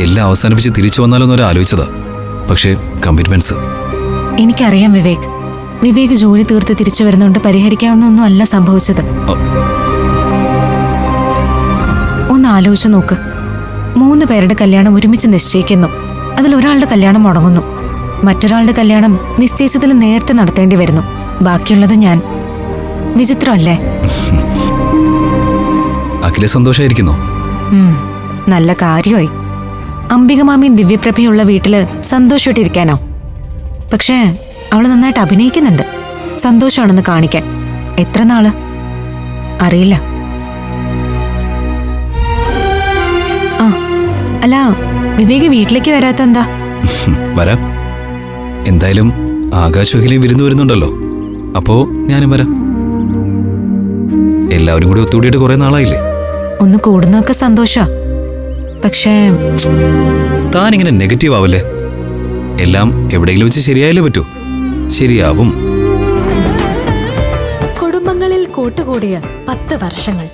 എല്ലാം അവസാനിപ്പിച്ച് തിരിച്ചു വന്നാലോന്നൊരു ആലോചിച്ചതാ. പക്ഷേ കമ്മിറ്റ്മെന്റ്സ് എനിക്കറിയാം വിവേക്. വിവേക് ജോലി തീർത്ത് തിരിച്ചു വരുന്നതുകൊണ്ട് പരിഹരിക്കാവുന്ന ഒന്നും അല്ല സംഭവിച്ചത് ഒന്ന് ആലോചിച്ച് നോക്ക്. മൂന്ന് പേരുടെ കല്യാണം ഒരുമിച്ച് നിശ്ചയിക്കുന്നു. അതിൽ ഒരാളുടെ കല്യാണം മുടങ്ങുന്നു. മറ്റൊരാളുടെ കല്യാണം നിശ്ചയിച്ചതിൽ നേരത്തെ നടത്തേണ്ടി വരുന്നു. ബാക്കിയുള്ളത് ഞാൻ. വിചിത്രമല്ലേ അഖിലെ സന്തോഷായിരിക്കുന്നു. നല്ല കാര്യമായി. അംബികമാമിയും ദിവ്യപ്രഭയുള്ള വീട്ടിൽ സന്തോഷമായിട്ടിരിക്കാനോ? പക്ഷേ അവൾ നന്നായിട്ട് അഭിനയിക്കുന്നുണ്ട്. സന്തോഷമാണെന്ന് കാണിക്കാൻ. എത്ര നാൾ? അറിയില്ല. ആ അല്ല വിവേക് വീട്ടിലേക്ക് വരാത്ത എന്താ? വരാം. എന്തായാലും ആകാശവഹിലി വിരുന്ന് വരുന്നുണ്ടല്ലോ. അപ്പോ ഞാനും വരാം. എല്ലാവരും കൂടി ഒത്തുകൂടിയിട്ട് കുറെ നാളായില്ലേ? ഒന്ന് കൂടുന്നൊക്കെ സന്തോഷാ. പക്ഷേ താൻ ഇങ്ങനെ നെഗറ്റീവ് ആവല്ലേ? എല്ലാം എവിടെയെങ്കിലും വെച്ച് ശരിയായാലേ പറ്റൂ. ശരിയാവും. കുടുംബങ്ങളിൽ കൂട്ടുകൂടിയ പത്ത് വർഷങ്ങൾ.